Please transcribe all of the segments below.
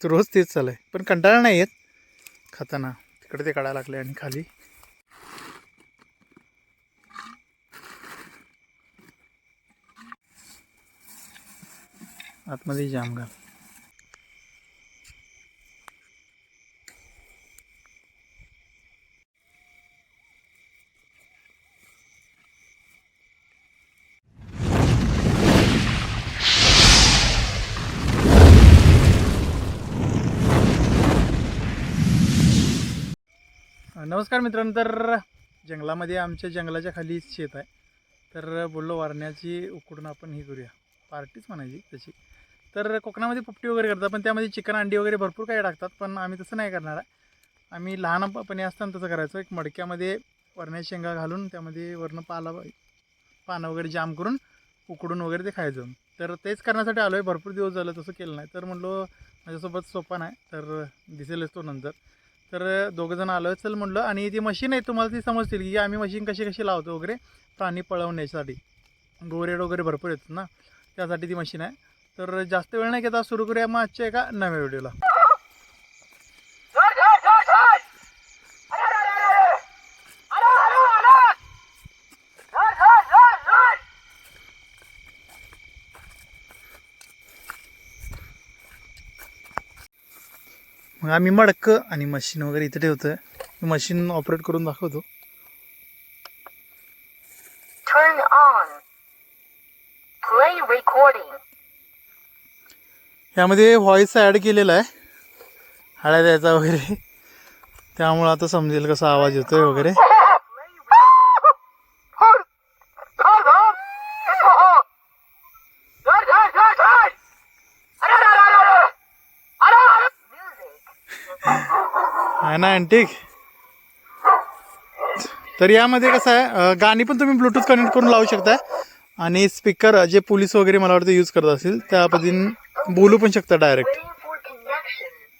तर रोज तेच चालू आहे. पण कंटाळा नाही येत. खाताना. तिकडे ते काढायला लागले आणि खाली. आतमध्ये जाम घाल. नमस्कार मित्रांनो तर जंगलामध्ये आमच्या जंगलाच्या खाली शेत आहे. तर बोललो वारण्याची उकडून आपण ही करूया. पार्टीच म्हणायची तशी तर कोकणामध्ये पोपटी वगैरे करतात पण त्यामध्ये चिकन अंडी वगैरे भरपूर काही टाकतात पण आम्ही तसं नाही करणार आहे. आम्ही लहानपणी असताना तसं करायचं. एक मडक्यामध्ये वरण्याची शेंगा घालून त्यामध्ये वरणं पाला पानं वगैरे जाम करून उकडून वगैरे ते खायचं. तर तेच करण्यासाठी आलो आहे भरपूर दिवस झालं तसं केलं नाही. तर म्हणलो माझ्यासोबत सोपा नाही तर दिसेलच तो नंतर. तर दोघं जण आलो चल म्हणलं आणि ती मशीन आहे तुम्हाला ती समजतील की आम्ही मशीन कशी कशी लावतो वगैरे. प्राणी पळवण्यासाठी. गोरेड वगैरे भरपूर येतात ना. त्यासाठी ती मशीन आहे. तर जास्त वेळ नाही घेता सुरू करूया मग आजच्या एका नव्या व्हिडिओला मग आम्ही मडक आणि मशीन वगैरे इथे ठेवतो मशीन ऑपरेट करून दाखवतो. यामध्ये व्हॉईस ॲड केलेला आहे. हळ्या द्यायचा वगैरे. त्यामुळं आता समजेल कसा आवाज येतोय वगैरे. ना अँटिक तर यामध्ये कसं आहे गाणी पण तुम्ही ब्लूटूथ कनेक्ट करून लावू शकता आणि स्पीकर जे पोलीस वगैरे मला वाटतं यूज करत असतील त्या पद्धतीने बोलू पण शकता डायरेक्ट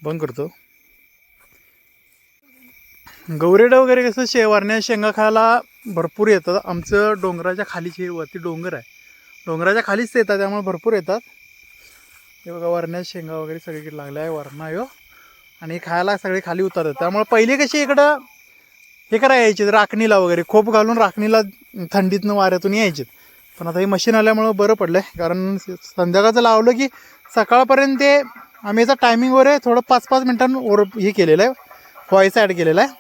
बंद करतो. गौरेडं वगैरे कसं शे वारण्या शेंगा खायला भरपूर येतात. आमचं डोंगराच्या खालीची वरती डोंगर आहे. डोंगराच्या खालीच ते येतात त्यामुळे भरपूर येतात. हे बघा वरण्या शेंगा वगैरे सगळीकडे लागल्या आहे वरणा यो आणि खायला सगळे खाली उतरतात. त्यामुळे पहिले कशी इकडं हे करा यायचे राखणीला वगैरे. खोप घालून राखणीला थंडीतनं वाऱ्यातून यायचे पण आता हे मशीन आल्यामुळं बरं पडलं आहे कारण संध्याकाळचं लावलं की सकाळपर्यंत ते आम्ही याचा टायमिंग वगैरे थोडं पाच पाच मिनटांनं ओर हे केलेलं आहे. व्हॉईस ॲड केलेला आहे.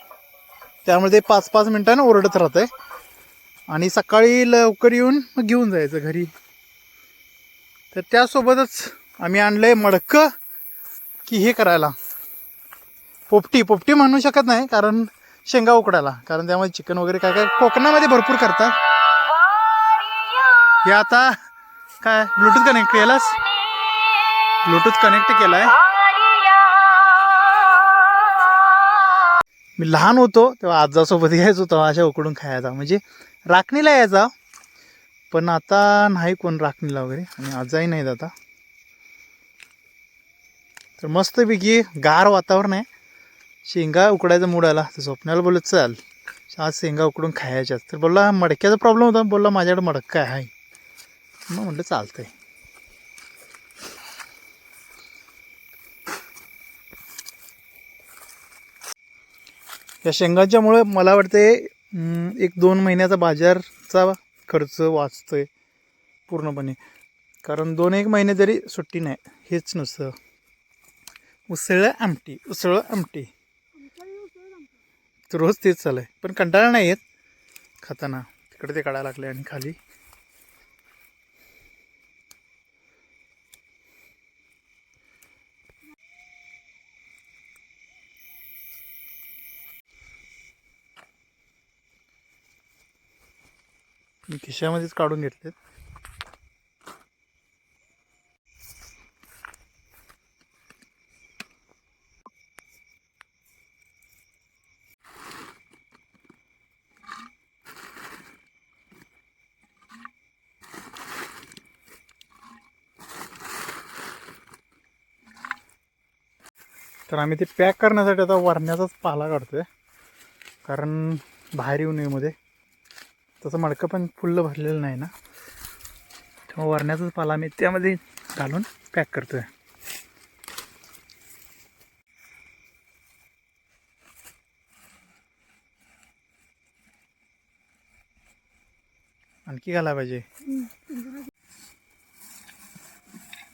त्यामुळे ते पाच पाच मिनटानं ओरडत राहतं आहे आणि सकाळी लवकर येऊन मग घेऊन जायचं घरी. तर त्यासोबतच आम्ही आणलं आहे मडकं की हे करायला. पोपटी पोपटी म्हणू शकत नाही कारण शेंगा उकडायला. कारण त्यामध्ये चिकन वगैरे काय काय कोकणामध्ये भरपूर करतात. हे आता काय ब्लूटूथ कनेक्ट केलास? ब्लूटूथ कनेक्ट केलाय. मी लहान होतो तेव्हा आजासोबत यायचो तेव्हा अशा उकडून खायचा. म्हणजे राखणीला यायचा पण आता नाही कोण राखणीला वगैरे आणि आजाही नाहीत आता. तर मस्तपैकी गार वातावरण आहे. शेंगा उकडायचा मूड आला तर स्वप्नाला बोलत चाल आज शेंगा उकडून खायच्याच तर बोलला मडक्याचा प्रॉब्लेम होता. बोलला माझ्याकडे मडक्का आहे. मग म्हटलं चालतंय. या शेंगांच्यामुळे मला वाटते एक दोन महिन्याचा बाजारचा खर्च वाचतोय पूर्णपणे. कारण दोन एक महिने तरी सुट्टी नाही हेच नुसतं. उसळं आमटी उसळं आमटी. तर रोज तेच चालू आहे. पण कंटाळा नाही येत. खाताना. तिकडे ते काढायला लागले आणि खाली. खिशामध्येच काढून घेतलेत. तर आम्ही ते पॅक करण्यासाठी आता वरण्याचाच पाला काढतो आहे कारण बाहेर येऊ नये मध्ये. तसं मडकं पण फुल्ल भरलेलं नाही ना. तेव्हा वरण्याचाच पाला आम्ही त्यामध्ये घालून पॅक करतो आहे आणखी घाला पाहिजे.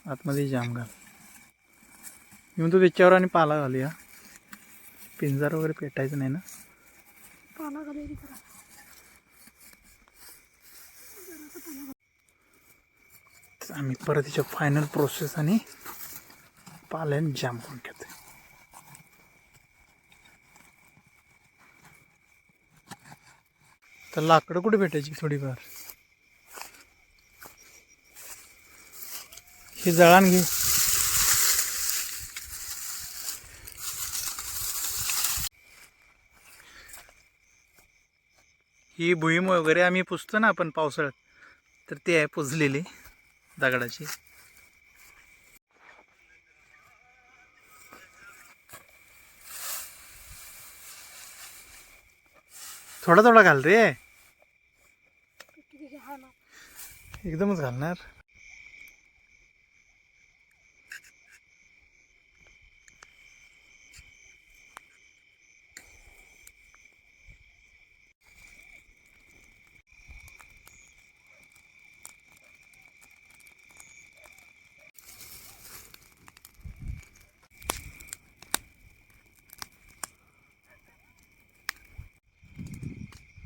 आतमध्ये जाम घाल. मी म्हणतो त्याच्यावर आणि पाला घालूया. पिंजर वगैरे पेटायचं नाही ना? तर आम्ही परत तिच्या फायनल प्रोसेस आणि पाल्याने जाम करून घेतो तर लाकडं कुठे भेटायची थोडीफार? हे जळान घे. ही भुईम वगैरे आम्ही पुसतो ना आपण पावसाळ्यात तर ते आहे पुजलेली दगडाची. थोडा थोडा घाल रे. एकदमच घालणार.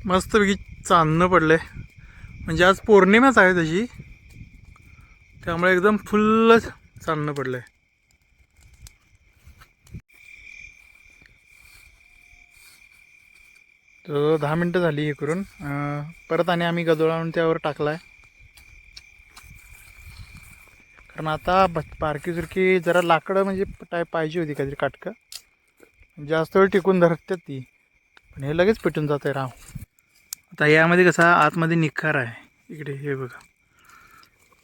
मस्तपैकी चांदणं आहे म्हणजे आज पौर्णिमाच आहे तशी त्यामुळे एकदम फुल्ल चांदणं आहे तर दहा मिनटं झाली हे करून परत आणि आम्ही गदोळा आणून त्यावर टाकलाय. कारण आता बारकीसारखी जरा लाकडं म्हणजे टाय पाहिजे होती काहीतरी काटकं. जास्त वेळ टिकून धरतात ती. पण हे लगेच पेटून जात आहे राव. आता यामध्ये कसा आतमध्ये निखार आहे. इकडे हे बघा.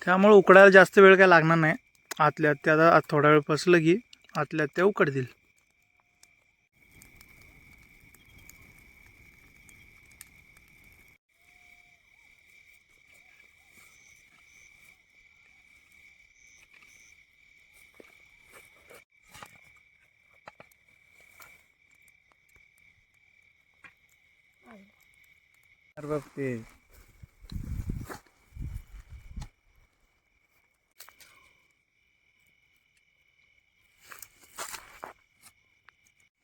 त्यामुळं उकडायला जास्त वेळ काय लागणार नाही. आतल्या आत त्या आत थोडा वेळ फसलं की आतल्या आत त्या उकडतील. अरे बाप ते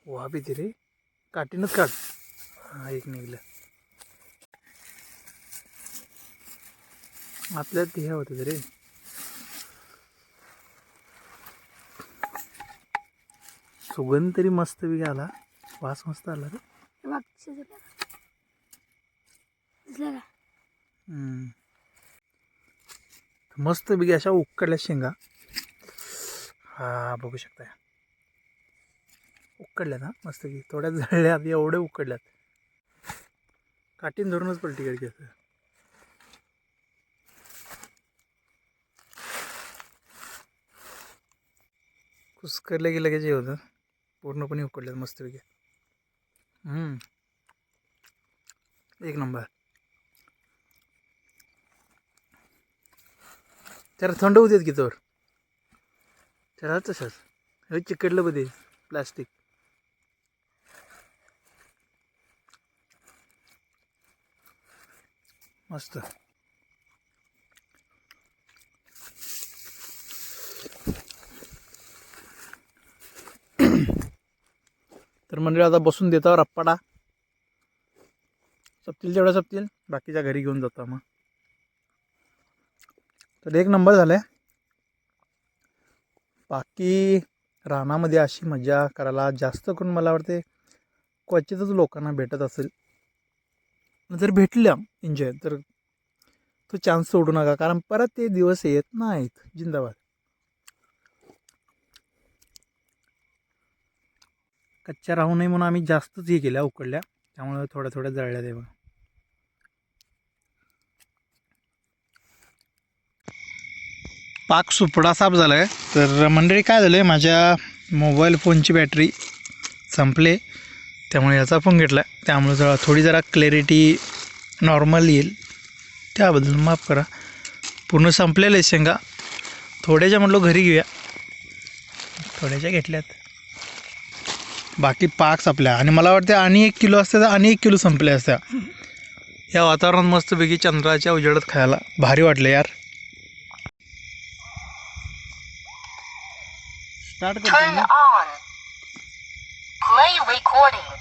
वा बी रे. काटीनच काढ. हा एक निघलं. आपल्यात ते हे होतं रे. सुगंध तरी मस्त बी आला. वास मस्त आला रे. हम्म. मस्त बिगी अशा उकडल्या शेंगा. हा बघू शकता उकडल्यात हा मस्त की थोड्या जळल्यात एवढे उकडल्यात. काटीन धरूनच पलटी करायची असं. कुसकरलं की लगेच हे होतं. पूर्णपणे उकडल्यात मस्तपैकी. हम्म. एक नंबर. त्याला थंड होऊ देत की तर त्याला तसंच. हे चिकडलं बघ प्लास्टिक. मस्त. तर मंडळी आता बसून देता रप्पाडा. सपतील तेवढ्या सपतील. बाकीच्या घरी घेऊन जातो मग तर एक नंबर झालाय. बाकी रानामध्ये अशी मजा करायला जास्त करून मला वाटते क्वचितच लोकांना भेटत असेल. जर भेटल्या एन्जॉय तर तो चान्स सोडू नका कारण परत ते दिवस येत नाहीत. जिंदाबाद. कच्च्या राहू नये म्हणून आम्ही जास्तच हे केल्या उकडल्या. त्यामुळे थोड्या थोड्या जळल्या ते पाक सुपडा साफ झाला आहे तर मंडळी काय झालं आहे माझ्या मोबाईल फोनची बॅटरी संपले. त्यामुळे याचा फोन घेतला त्यामुळे जरा थोडी जरा क्लॅरिटी नॉर्मल येईल. त्याबद्दल माफ करा. पूर्ण संपलेलं आहे शेंगा. थोड्याच्या म्हटलो घरी घेऊया. थोड्याच्या घेतल्यात. बाकी पाक संपल्या. आणि मला वाटतं आणि एक किलो असत्या तर आणि एक किलो संपल्या असत्या. या वातावरणात मस्तपैकी चंद्राच्या उजेडात खायला भारी वाटलं यार. Start Turn on. Play recording.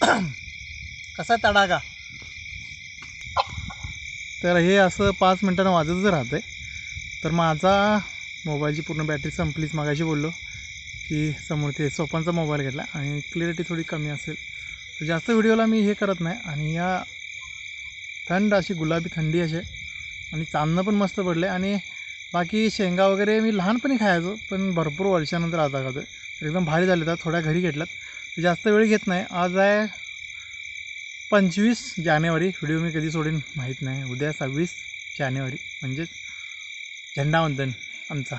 कसा तडागा तर हे असं पाच मिनटानं वाजतच राहतं तर माझा मोबाईलची पूर्ण बॅटरी संपलीच. मागाशी बोललो की समोर ते सोपांचा मोबाईल घेतला आणि क्लिअरिटी थोडी कमी असेल. तर जास्त व्हिडिओला मी हे करत नाही. आणि या थंड अशी गुलाबी थंडी असे आणि चांदणं पण मस्त पडलं. आणि बाकी शेंगा वगैरे मी लहानपणी खायचो पण भरपूर वर्षानंतर आता खातो एकदम भारी झाले तर थोड्या घरी घेतल्यात. तर जास्त वेळ घेत नाही. आज आहे पंचवीस जानेवारी. व्हिडिओ मी कधी सोडेन माहीत नाही. उद्या सव्वीस जानेवारी. म्हणजेच झेंडावंदन आमचा.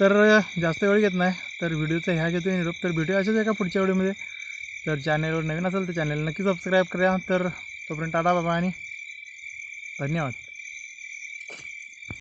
तर जास्त वेळ घेत नाही. तर व्हिडिओचा ह्या घेतो निरोप तर भेटूया अशाच एका पुढच्या व्हिडिओमध्ये. तर चॅनेलवर नवीन असेल तर चॅनेल नक्की सबस्क्राईब करा. तर तोपर्यंत टाटा बाबा आणि धन्यवाद.